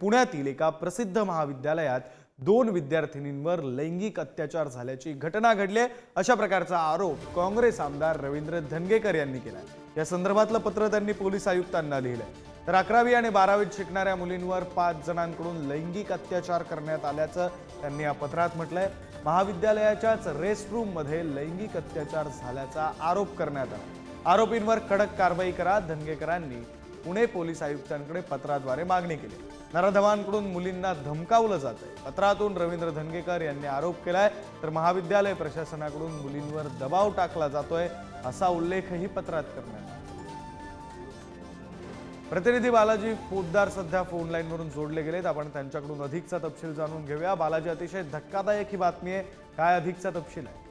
पुण्यातील एका प्रसिद्ध महाविद्यालयात दोन विद्यार्थिनींवर लैंगिक अत्याचार झाल्याची घटना घडली आहे. अशा प्रकारचा आरोप काँग्रेस आमदार रवींद्र धनगेकर यांनी केला या संदर्भातलं पत्र त्यांनी पोलीस आयुक्तांना लिहिलंय. तर अकरावी आणि बारावीत शिकणाऱ्या मुलींवर पाच जणांकडून लैंगिक अत्याचार करण्यात आल्याचं त्यांनी या पत्रात म्हटलंय. महाविद्यालयाच्याच रेस्ट लैंगिक अत्याचार झाल्याचा आरोप करण्यात आला. आरोपींवर कडक कारवाई करा धनगेकरांनी पुणे पोलीस आयुक्तांकडे पत्राद्वारे मागणी केली. नराधवांकडून मुलींना धमकावलं जातंय. पत्रातून रवींद्र धनगेकर यांनी आरोप केलाय तर महाविद्यालय प्रशासनाकडून मुलींवर दबाव टाकला जातोय असा उल्लेखही पत्रात करण्यात प्रतिनिधी बालाजी पोद्दार सध्या फोन लाईन वरून जोडले गेलेत. आपण त्यांच्याकडून अधिकचा तपशील जाणून घेऊया. बालाजी अतिशय धक्कादायक ही बातमी आहे. काय अधिकचा तपशील आहे?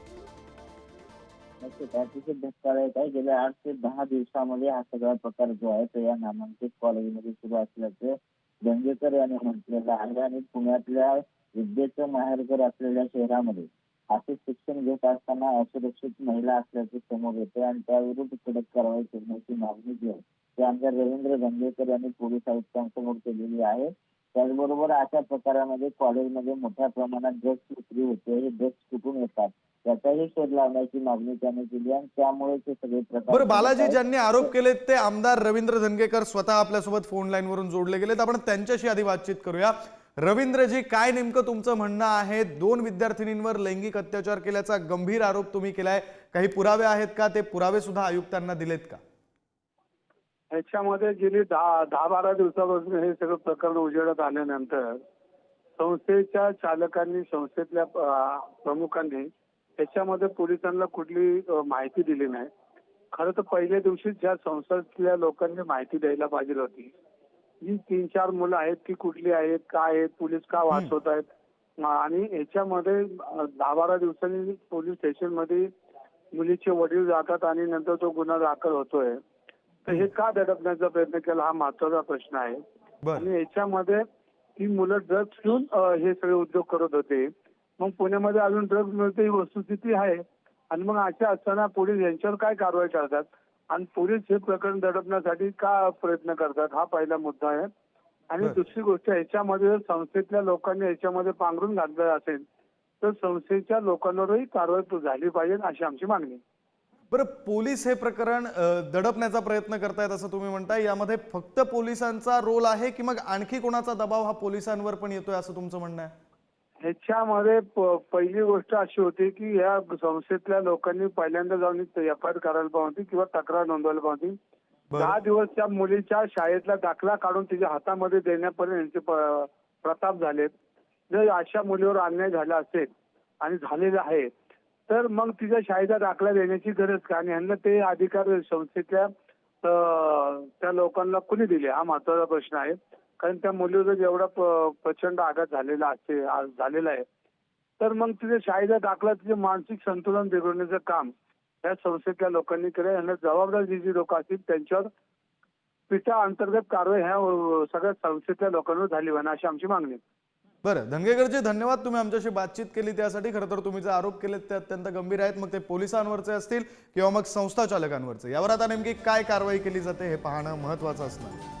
नक्कीच अतिशय धक्कादायक आहे गेल्या आठ ते दहा दिवसामध्ये हा सगळा प्रकार जो आहे तो या नामांकित कॉलेजमध्ये सुरू असल्याचं गंगेकर यांनी म्हटलेलं आहे. आणि पुण्यातल्या विद्येचं माहेरघर असलेल्या शहरामध्ये असे शिक्षण घेत असताना असुरक्षित महिला असल्याचे समोर येते. आणि त्याविरुद्ध कडक कारवाई करण्याची मागणी जी आहे ती आमच्या रवींद्र गंगेकर यांनी पोलीस आयुक्तांसमोर केलेली आहे. त्याचबरोबर अशा प्रकारामध्ये कॉलेजमध्ये मोठ्या प्रमाणात ड्रग्स विक्री होते. हे ड्रग्स कुठून येतात? त्याचाही शोध लावण्याची मागणी त्यांनी केली आणि त्यामुळे ते सगळे प्रकार बरं बालाजी ज्यांनी आरोप केलेत ते आमदार रवींद्र धनगेकर स्वतः आपल्यासोबत फोन लाईन वरून जोडले गेलेत. आपण त्यांच्याशी आधी बातचीत करूया. रवींद्रजी काय नेमकं तुमचं म्हणणं आहे? दोन विद्यार्थिनींवर लैंगिक अत्याचार केल्याचा गंभीर आरोप तुम्ही केलाय. काही पुरावे आहेत का? ते पुरावे सुद्धा आयुक्तांना दिलेत का? ह्याच्यामध्ये गेली दहा दहा बारा दिवसापासून हे सगळं प्रकरण उजेडात आल्यानंतर संस्थेच्या चालकांनी संस्थेतल्या प्रमुखांनी त्याच्यामध्ये पोलिसांना कुठली माहिती दिली नाही. खरं तर पहिल्या दिवशी ज्या संस्थेतल्या लोकांनी माहिती द्यायला पाहिजे होती जी तीन चार मुलं आहेत ती कुठली आहेत काय आहेत पोलीस का वाचवत आहेत? आणि ह्याच्यामध्ये अं, दहा बारा दिवसांनी पोलीस स्टेशनमध्ये मुलीचे वडील जातात आणि नंतर तो गुन्हा दाखल होतोय. तर हे का दडपण्याचा प्रयत्न केला हा महत्त्वाचा प्रश्न आहे. आणि याच्यामध्ये ती मुलं ड्रग्ज घेऊन हे सगळे उद्योग करत होते. मग पुण्यामध्ये अजून ड्रग्ज मिळते ही वस्तुस्थिती आहे. आणि मग अशा असताना पोलीस यांच्यावर काय कारवाई करतात? आणि पोलीस हे प्रकरण दडपण्यासाठी का प्रयत्न करतात? हा पहिला मुद्दा आहे. आणि. दुसरी गोष्ट याच्यामध्ये जर संस्थेतल्या लोकांनी याच्यामध्ये पांघरून घातलं असेल तर संस्थेच्या लोकांवरही कारवाई झाली पाहिजे अशी आमची मागणी आहे. बरं पोलीस हे प्रकरण दडपण्याचा प्रयत्न करतायत असं तुम्ही म्हणताय. यामध्ये फक्त पोलिसांचा रोल आहे की मग आणखी कोणाचा दबाव हा पोलिसांवर पण येतोय असं तुमचं म्हणणं आहे? ह्याच्यामध्ये पहिली गोष्ट अशी होती की या संस्थेतल्या लोकांनी पहिल्यांदा जाऊन एफ आय आर करायला पाहिजे होती किंवा तक्रार नोंदवायला पाहिजे होती बरं. दहा दिवस त्या मुलीच्या शाळेतला दाखला काढून तिच्या हातामध्ये देण्यापर्यंत यांचे प्रताप झालेत. जर अशा मुलीवर अन्याय झाला असेल आणि झालेला आहे तर मग तिच्या शाळेचा दाखला देण्याची गरज का? आणि ह्यांना ते अधिकार संस्थेतल्या त्या लोकांना कुणी दिले? हा महत्त्वाचा प्रश्न आहे. कारण त्या मुलीवर जेवढा प- प्रचंड आघात झालेला असे झालेला आहे. तर मग तिथे शाळेचा दाखला तिचे मानसिक संतुलन बिघडण्याचं काम या संस्थेतल्या लोकांनी केलं. यांना जबाबदार जी जी लोक असतील त्यांच्यावर पिता अंतर्गत कारवाई ह्या सगळ्या संस्थेतल्या लोकांवर झाली पाहिजे अशी आमची मागणी आहे. बरं धनगेकरजी धन्यवाद. तुम्ही आमच्याशी बातचीत केली त्यासाठी. खरं तर तुम्ही जे आरोप केलेत ते अत्यंत गंभीर आहेत. मग ते पोलिसांवरचे असतील किंवा मग संस्था चालकांवरचे. यावर आता नेमकी काय कारवाई केली जाते हे पाहणं महत्वाचं असणार.